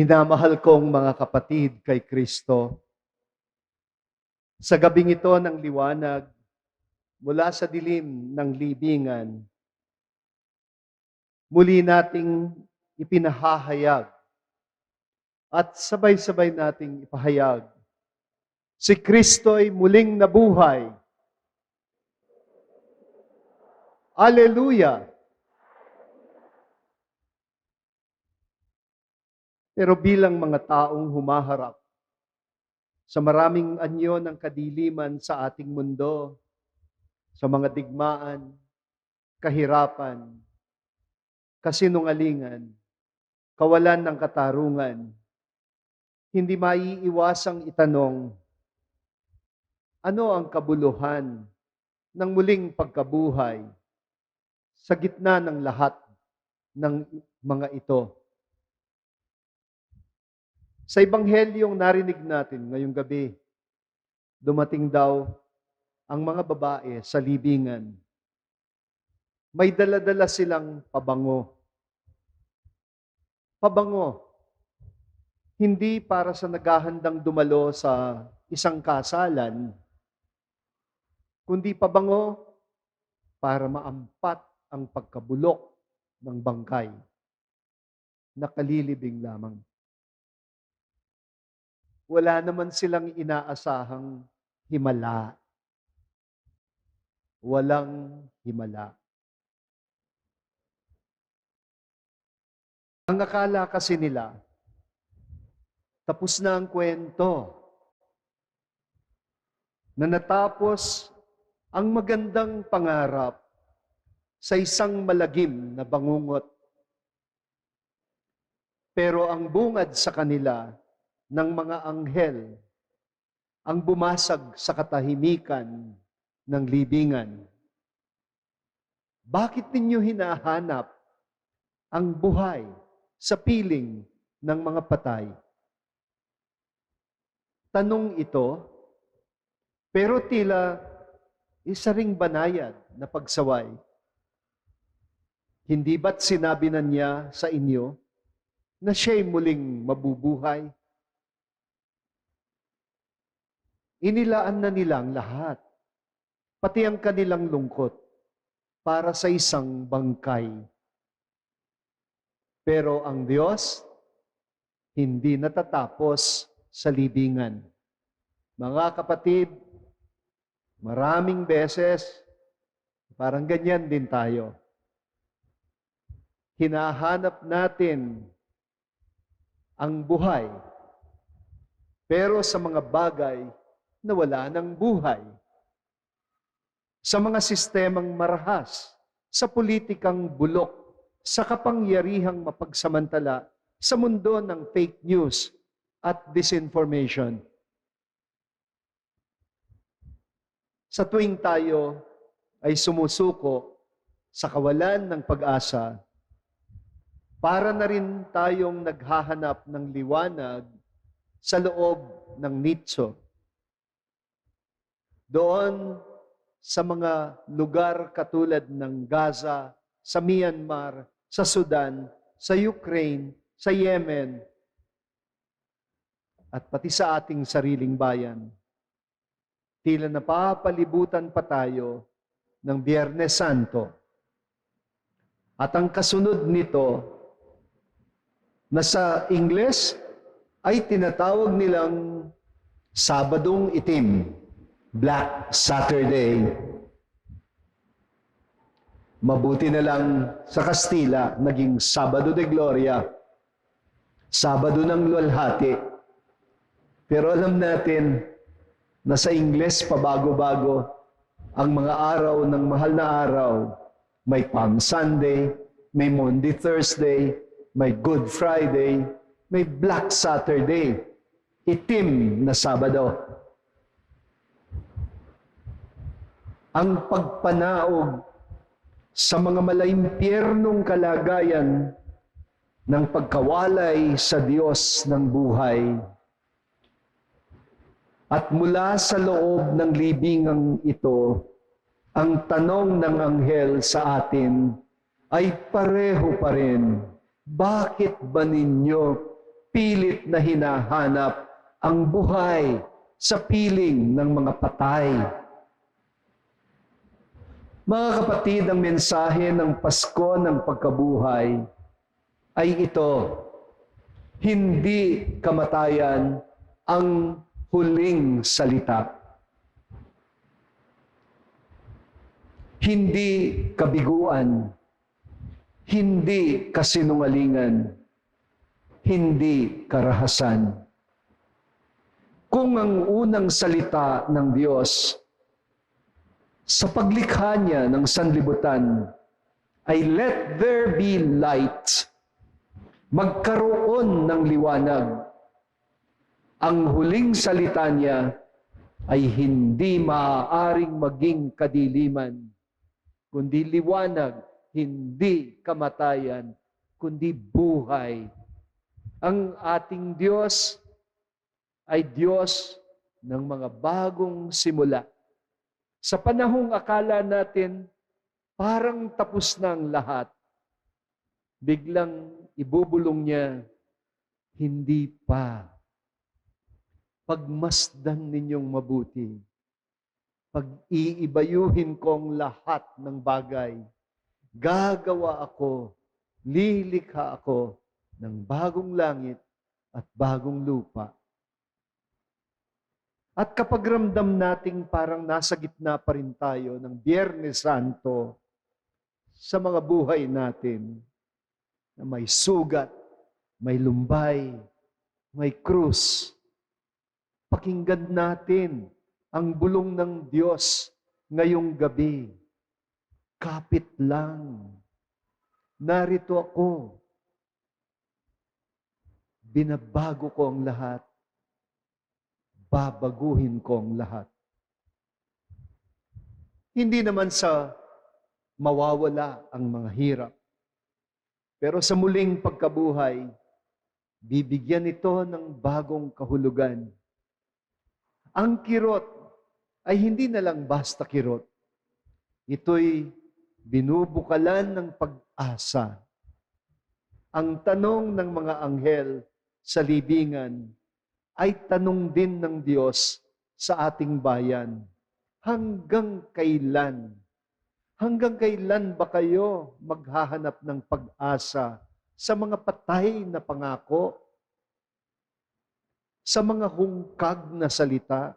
Minamahal kong mga kapatid kay Kristo. Sa gabing ito ng liwanag, mula sa dilim ng libingan, muli nating ipinahahayag at sabay-sabay nating ipahayag. Si Kristo'y muling nabuhay. Aleluya! Pero bilang mga taong humaharap sa maraming anyo ng kadiliman sa ating mundo, sa mga digmaan, kahirapan, kasinungalingan, kawalan ng katarungan, hindi maiiwasang itanong, ano ang kabuluhan ng muling pagkabuhay sa gitna ng lahat ng mga ito? Sa ebanghelyong narinig natin ngayong gabi, dumating daw ang mga babae sa libingan. May daladala silang pabango. Pabango. Hindi para sa naghahandang dumalo sa isang kasalan, kundi pabango para maampat ang pagkabulok ng bangkay. Nakalilibing lamang wala naman silang inaasahang himala. Walang himala. Ang akala kasi nila, tapos na ang kwento. Na natapos ang magandang pangarap sa isang malagim na bangungot. Pero ang bungad sa kanila, ng mga anghel ang bumasag sa katahimikan ng libingan. Bakit ninyo hinahanap ang buhay sa piling ng mga patay? Tanong ito, pero tila isa ring banayad na pagsaway. Hindi ba't sinabi na niya sa inyo na siya'y muling mabubuhay? Inilaan na nila ang lahat, pati ang kanilang lungkot, para sa isang bangkay. Pero ang Diyos, hindi natatapos sa libingan. Mga kapatid, maraming beses, parang ganyan din tayo. Hinahanap natin ang buhay, pero sa mga bagay na wala ng buhay. Sa mga sistemang marahas, sa politikang bulok, sa kapangyarihang mapagsamantala, sa mundo ng fake news at disinformation. Sa tuwing tayo ay sumusuko sa kawalan ng pag-asa, para na rin tayong naghahanap ng liwanag sa loob ng nitso doon sa mga lugar katulad ng Gaza, sa Myanmar, sa Sudan, sa Ukraine, sa Yemen, at pati sa ating sariling bayan. Tila napapalibutan pa tayo ng Biyernes Santo. At ang kasunod nito, na sa Ingles ay tinatawag nilang Sabadong Itim. Black Saturday. Mabuti na lang sa Kastila, naging Sabado de Gloria, Sabado ng Luwalhati. Pero alam natin na sa Ingles, pabago-bago, ang mga araw ng mahal na araw, may Palm Sunday, may Monday, Thursday, may Good Friday, may Black Saturday, itim na Sabado. Ang pagpanaog sa mga malaimpyernong kalagayan ng pagkawalay sa Diyos ng buhay. At mula sa loob ng libingang ito, ang tanong ng anghel sa atin ay pareho pa rin. Bakit ba ninyo pilit na hinahanap ang buhay sa piling ng mga patay. Mga kapatid, ang mensahe ng Pasko ng pagkabuhay ay ito, hindi kamatayan ang huling salita. Hindi kabiguan, hindi kasinungalingan, hindi karahasan. Kung ang unang salita ng Diyos sa paglikha niya ng sanlibutan ay let there be light, magkaroon ng liwanag. Ang huling salita niya ay hindi maaaring maging kadiliman, kundi liwanag, hindi kamatayan, kundi buhay. Ang ating Diyos ay Diyos ng mga bagong simula. Sa panahong akala natin, parang tapos na ang lahat. Biglang ibubulong niya, hindi pa. Pagmasdan ninyong mabuti. Pag-iibayuhin ko ang lahat ng bagay. Gagawa ako, lilikha ako ng bagong langit at bagong lupa. At kapag ramdam nating parang nasa gitna pa rin tayo ng Biyernes Santo sa mga buhay natin, na may sugat, may lumbay, may krus, pakinggan natin ang bulong ng Diyos ngayong gabi. Kapit lang. Narito ako. Binabago ko ang lahat babaguhin ko ang lahat. Hindi naman sa mawawala ang mga hirap. Pero sa muling pagkabuhay, bibigyan ito ng bagong kahulugan. Ang kirot ay hindi na lang basta kirot. Ito'y binubukalan ng pag-asa. Ang tanong ng mga anghel sa libingan, ay tanong din ng Diyos sa ating bayan. Hanggang kailan? Hanggang kailan ba kayo maghahanap ng pag-asa sa mga patay na pangako? Sa mga hungkag na salita?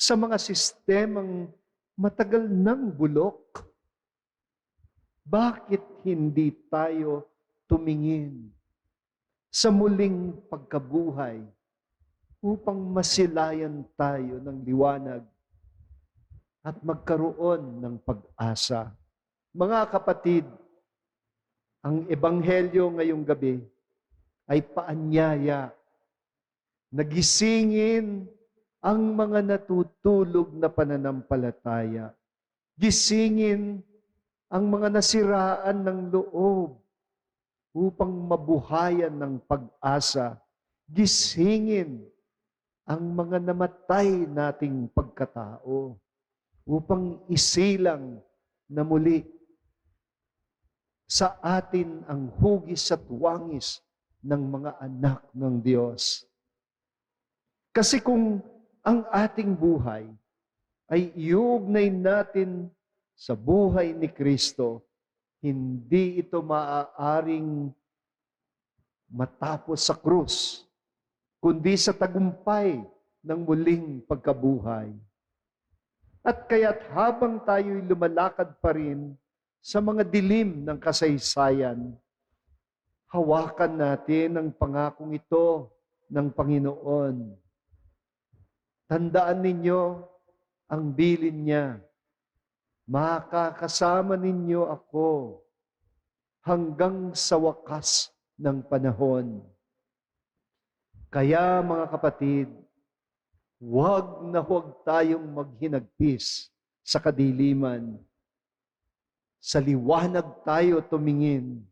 Sa mga sistemang matagal nang bulok? Bakit hindi tayo tumingin sa muling pagkabuhay upang masilayan tayo ng liwanag at magkaroon ng pag-asa. Mga kapatid, ang ebanghelyo ngayong gabi ay paanyaya. Nagisingin ang mga natutulog na pananampalataya. Gisingin ang mga nasiraan ng loob upang mabuhayan ng pag-asa, gisingin ang mga namatay nating pagkatao upang isilang na muli sa atin ang hugis at wangis ng mga anak ng Diyos. Kasi kung ang ating buhay ay iugnay natin sa buhay ni Kristo, hindi ito maaaring matapos sa krus, kundi sa tagumpay ng muling pagkabuhay. At kaya't habang tayo'y lumalakad pa rin sa mga dilim ng kasaysayan, hawakan natin ang pangakong ito ng Panginoon. Tandaan ninyo ang bilin niya makakasama ninyo ako hanggang sa wakas ng panahon. Kaya mga kapatid, huwag na huwag tayong maghinagpis sa kadiliman. Sa liwanag tayo tumingin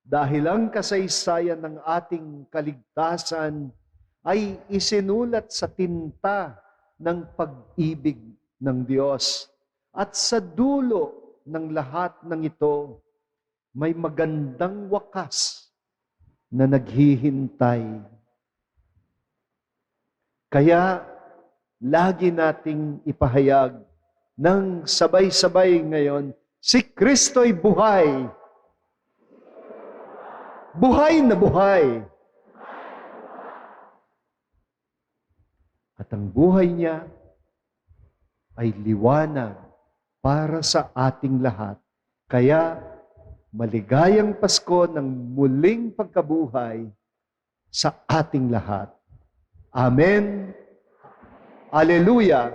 dahil ang kasaysayan ng ating kaligtasan ay isinulat sa tinta ng pag-ibig ng Diyos. At sa dulo ng lahat ng ito, may magandang wakas na naghihintay. Kaya, lagi nating ipahayag ng sabay-sabay ngayon, si Kristo'y buhay. Buhay na buhay. At ang buhay niya ay liwanag para sa ating lahat. Kaya maligayang Pasko ng muling pagkabuhay sa ating lahat. Amen. Aleluya.